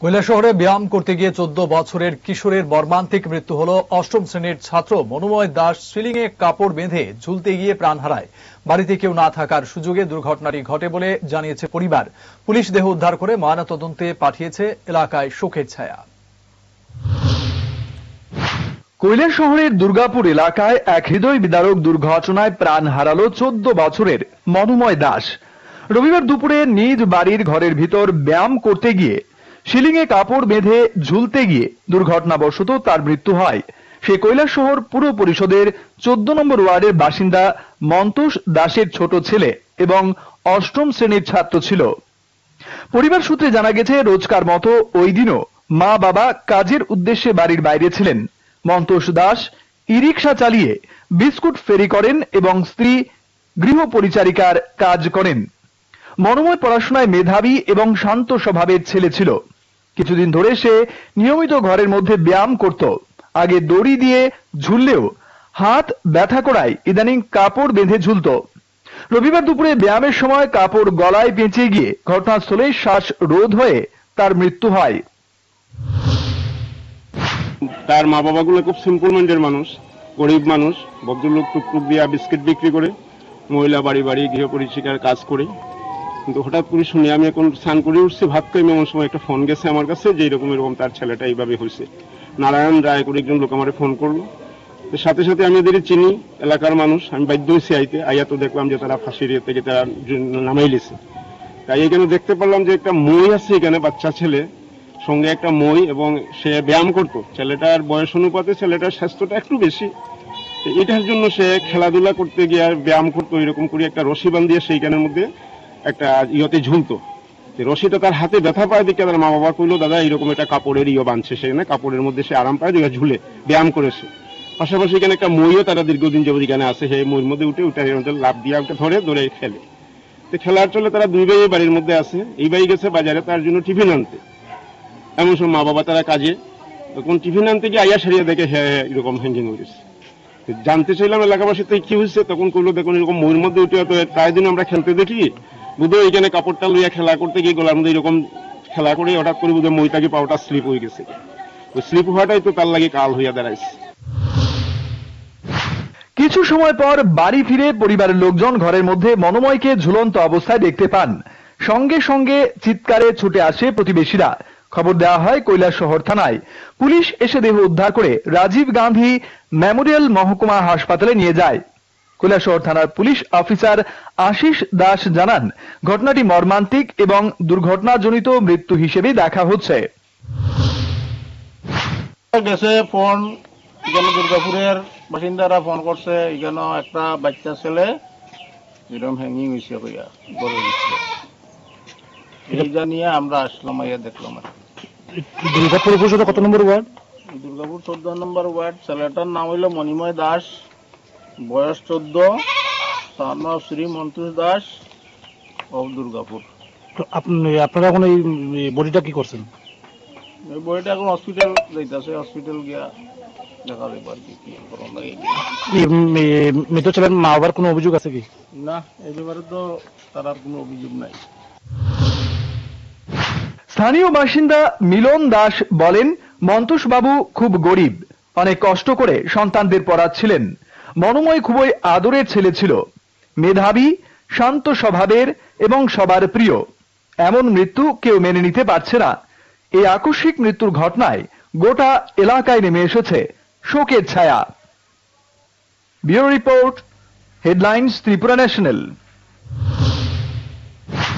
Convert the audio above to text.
কৈলাসহরে ব্যায়াম করতে গিয়ে চোদ্দ বছরের কিশোরের মর্মান্তিক মৃত্যু হল অষ্টম শ্রেণির ছাত্র মনোময় দাস সিলিংয়ে কাপড় বেঁধে ঝুলতে গিয়ে প্রাণ হারায়। বাড়িতে কেউ না থাকার সুযোগে দুর্ঘটনাটি ঘটে বলে জানিয়েছে পরিবার। পুলিশ দেহ উদ্ধার করে ময়নাতদন্তে পাঠিয়েছে এলাকায় শোকের ছায়া। কৈলাস শহরের দুর্গাপুর এলাকায় এক হৃদয় বিদারক দুর্ঘটনায় প্রাণ হারালো চোদ্দ বছরের মনুময় দাস। রবিবার দুপুরে নিজ বাড়ির ঘরের ভিতর ব্যায়াম করতে গিয়ে সিলিংয়ে কাপড় বেঁধে ঝুলতে গিয়ে দুর্ঘটনাবশত তার মৃত্যু হয়। সে কৈলাস শহর পুর পরিষদের চোদ্দ নম্বর ওয়ার্ডের বাসিন্দা মন্তোষ দাসের ছোট ছেলে এবং অষ্টম শ্রেণির ছাত্র ছিল। পরিবার সূত্রে জানা গেছে, রোজকার মতো ওই দিনও মা বাবা কাজের উদ্দেশ্যে বাড়ির বাইরে ছিলেন। মন্তোষ দাস ই রিক্সা চালিয়ে বিস্কুট ফেরি করেন এবং স্ত্রী গৃহ পরিচারিকার কাজ করেন। মনোময় পড়াশোনায় মেধাবী এবং শান্ত স্বভাবের ছেলে ছিল। কিছুদিন ধরে সে নিয়মিত ঘরের মধ্যে ব্যায়াম করত। আগে দড়ি দিয়ে ঝুললেও হাত ব্যথা করায় ইদানিং কাপড় বেঁধে ঝুলত। রবিবার দুপুরে ব্যায়ামের সময় কাপড় গলায় পেঁচিয়ে গিয়ে ঘটনাস্থলে শ্বাস রোধ হয়ে তার মৃত্যু হয়। তার মা বাবাগুলো খুব সিম্পল মাইন্ডের মানুষ, গরিব মানুষ, ভদ্রলোক টুকটুক দিয়া বিস্কিট বিক্রি করে, মহিলা বাড়ি বাড়ি গৃহ পরিচিকার কাজ করে। কিন্তু হঠাৎ করে শুনে আমি এখন স্নান করে উঠছি ভাত খাই এমন সময় একটা ফোন গেছে আমার কাছে, যে এরকম এরকম তার ছেলেটা এইভাবে হয়েছে। নারায়ণ রায় করে একজন লোক আমার ফোন করল। সাথে সাথে আমি ওদের চিনি, এলাকার মানুষ, আমি বাধ্য হয়েছি আইতে। আইয়া তো দেখলাম যে তারা ফাঁসির ইয়ে থেকে তারা নামাই লিছে। তাই এখানে দেখতে পারলাম যে একটা মই আছে এখানে, বাচ্চা ছেলে, সঙ্গে একটা মই এবং সে ব্যায়াম করত। ছেলেটার বয়স অনুপাতে ছেলেটার স্বাস্থ্যটা একটু বেশি। এটার জন্য সে খেলাধুলা করতে গিয়ে ব্যায়াম করতো, এরকম করে একটা রশি বান্ধিয়ে সেইখানের মধ্যে একটা ইয়তে ঝুলতো। তো রশিটা তার হাতে ব্যথা পায় দেখে তার মা বাবা কইলো দাদা এরকম একটা কাপড়ের ইয়ে বাঁধছে সেখানে কাপড়ের মধ্যে সে আরাম পায় দেখে ঝুলে ব্যায়াম করেছে। পাশাপাশি এখানে একটা মইও তারা দীর্ঘদিন যাবত এখানে আছে সেই মইয়ের মধ্যে উঠে উঠে মধ্যে লাভ দিয়ে ওটা ধরে ধরে খেলে। তো খেলার চলে তারা দুই ভাই বাড়ির মধ্যে আছে। এই ভাই গেছে বাজারে তার জন্য টিফিন আনতে। এমন সময় মা বাবা তারা কাজে তখন টিফিন আনতে গিয়ে আইয়া সারিয়ে দেখে হ্যাঁ হ্যাঁ, এরকম হ্যাঙ্গিং হয়ে গেছে তো জানতে চাইলাম এলাকাবাসী থেকে কি হয়েছে তখন করল দেখুন এরকম মইয়ের মধ্যে উঠে তো প্রায় দিন আমরা খেলতে দেখি বুধহয় এখানে কাপড়টা লইয়া খেলা করতে গিয়ে গোলার মধ্যে এরকম খেলা করে হঠাৎ করে বুধহয় মইটাকে পাওয়াটা স্লিপ হয়ে গেছে। ওই স্লিপ হওয়াটাই তো তার লাগে কাল হইয়া দাঁড়াইছে। কিছু সময় পর বাড়ি ফিরে পরিবারের লোকজন ঘরের মধ্যে মনোময়কে ঝুলন্ত অবস্থায় দেখতে পান। সঙ্গে সঙ্গে চিৎকারে ছুটে আসে প্রতিবেশীরা। খবর দেওয়া হয় কৈলাস শহর থানায়। পুলিশ এসে দেহ উদ্ধার করে রাজীব গান্ধী মেমোরিয়াল মহকুমা হাসপাতালে নিয়ে যায়। কৈলাসহর থানার পুলিশ অফিসার আশিস দাস জানান ঘটনাটি মর্মান্তিক এবং দুর্ঘটনাজনিত মৃত্যু হিসেবে দেখা হচ্ছে। গেছে ফোন এখানে দুর্গাপুরের বাসিন্দারা ফোন করছে এখানে একটা বাচ্চা ছেলে এরকম হ্যাঙ্গিং হয়েছে দিচ্ছে এই জানিয়ে আমরা আসলাম আইয়া দেখলাম আর দুর্গাপুর কত নম্বর ওয়ার্ড? দুর্গাপুর চোদ্দ নম্বর ওয়ার্ড ছেলেটার নাম হইল মণিময় দাস। বয়স চোদ্দ সান্ন শ্রী মন্তুষ দাস অফ দুর্গাপুর। তো আপনি আপনারা এখন এই বডিটা কি করছেন? এই বইটা এখন হসপিটাল যাইতেছে হসপিটাল গিয়া দেখা যাবে আর কি করণ লাগে। মৃত ছেলের মা বাবার কোনো অভিযোগ আছে কি? না এই ব্যাপারে তো তার আর কোনো অভিযোগ নাই। স্থানীয় বাসিন্দা মিলন দাস বলেন মন্তোষ বাবু খুব গরিব অনেক কষ্ট করে সন্তানদের পড়াচ্ছিলেন। মনোময় খুবই আদরের ছেলে ছিল। মেধাবী, শান্ত স্বভাবের এবং সবার প্রিয়। এমন মৃত্যু কেউ মেনে নিতে পারছে না। এই আকস্মিক মৃত্যুর ঘটনায় গোটা এলাকায় নেমে এসেছে শোকের ছায়া। Bureau report, headlines, Tripura national.